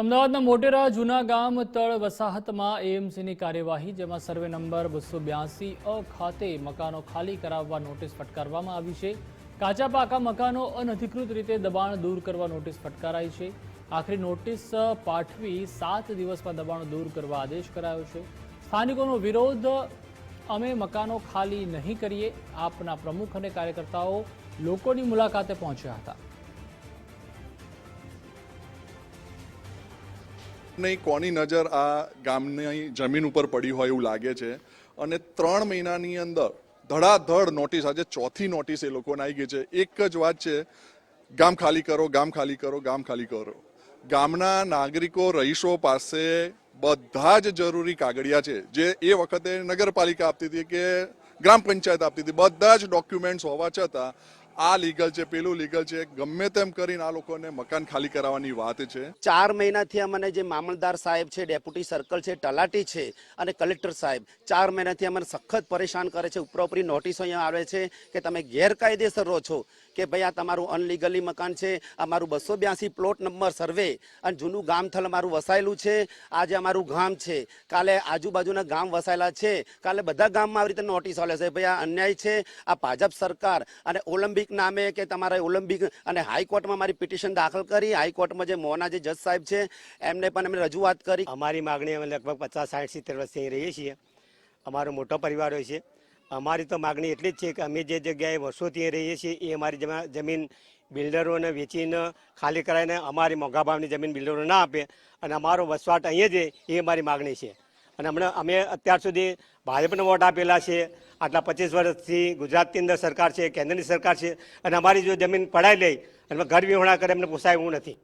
અમદાવાદના મોટેરા જૂના ગામ તળ વસાહતમાં એએમસીની કાર્યવાહી, જેમાં સર્વે નંબર બસો બ્યાસી અ ખાતે મકાનો ખાલી કરાવવા નોટિસ ફટકારવામાં આવી છે. કાચા પાકા મકાનો અનધિકૃત રીતે દબાણ દૂર કરવા નોટિસ ફટકારાઈ છે. આખરી નોટિસ પાઠવી સાત દિવસમાં દબાણ દૂર કરવા આદેશ કરાયો છે. સ્થાનિકોનો વિરોધ, અમે મકાનો ખાલી નહીં કરીએ, આપના પ્રમુખ અને કાર્યકર્તાઓ લોકોની મુલાકાતે પહોંચ્યા હતા. નહીં કોની નજર આ ગામની જમીન ઉપર પડી હોય એવું લાગે છે? અને ત્રણ મહિનાની અંદર ધડાધડ નોટિસ, આજે ચોથી નોટિસ એ લોકોને આવી ગઈ છે. એક જ વાત છે, ગામ ખાલી કરો, ગામ ખાલી કરો, ગામ ખાલી કરો. ગામના નાગરિકો, રહીશો પાસે બધા જ જરૂરી કાગળિયા છે. જે એ વખતે નગરપાલિકા આપતી હતી કે ગ્રામ પંચાયત આપતી હતી. બધા જ ડોક્યુમેન્ટ્સ હોવા છતાં આ લીગલ છે, પેલું લીગલ છે, ગમે તેમ કરીને આ લોકોને મકાન ખાલી કરાવવાની વાત છે. ચાર મહિનાથી અમને જે મામલદાર સાહેબ છે, ડેપ્યુટી સર્કલ છે, તલાટી છે અને કલેક્ટર સાહેબ, ચાર મહિનાથી અમને સખત પરેશાન કરે છે. ઉપરોપરી નોટિસો અહીંયા આવે છે કે તમે ગેરકાયદેસર રહો છો કે ભાઈ આ તમારું અનલીગલી મકાન છે અમારું બસો બ્યાસી પ્લોટ નંબર સર્વે અને જૂનું ગામથલ અમારું વસાયેલું છે, આજે અમારું ગામ છે. કાલે આજુબાજુના ગામ વસાયેલા છે. કાલે બધા ગામમાં આવી રીતે નોટિસ આવે છે. ભાઈ આ અન્યાય છે, આ ભાજપ સરકાર અને ઓલિમ્પિક નામે કે તમારે ઓલિમ્પિક અને હાઈકોર્ટમાં મારી પિટિશન દાખલ કરી. હાઈકોર્ટમાં જે મોના જે જજ સાહેબ છે, એમને પણ અમે રજૂઆત કરી. અમારી માગણી અમે લગભગ પચાસ, સાઠ, સિત્તેર વર્ષથી અહીં રહીએ છીએ. અમારો મોટો પરિવાર હોય છે. અમારી તો માગણી એટલી જ છે કે અમે જે જગ્યાએ વર્ષોથી રહીએ છીએ, એ અમારી જમા- જમીન બિલ્ડરોને વેચીને ખાલી કરાવીને અમારી મોંઘા ભાવની જમીન બિલ્ડરો ના આપે. અને અમારો વસવાટ અહીંયા જ એ અમારી માગણી છે. અને હમણાં અમે અત્યાર સુધી ભાજપને વોટ આપેલા છે. આટલા પચીસ વર્ષથી ગુજરાતની અંદર સરકાર છે, કેન્દ્રની સરકાર છે. અને અમારી જો જમીન પડાઈ લઈ અને ઘર વિહોણા કરે એમને પોસાય એવું નથી.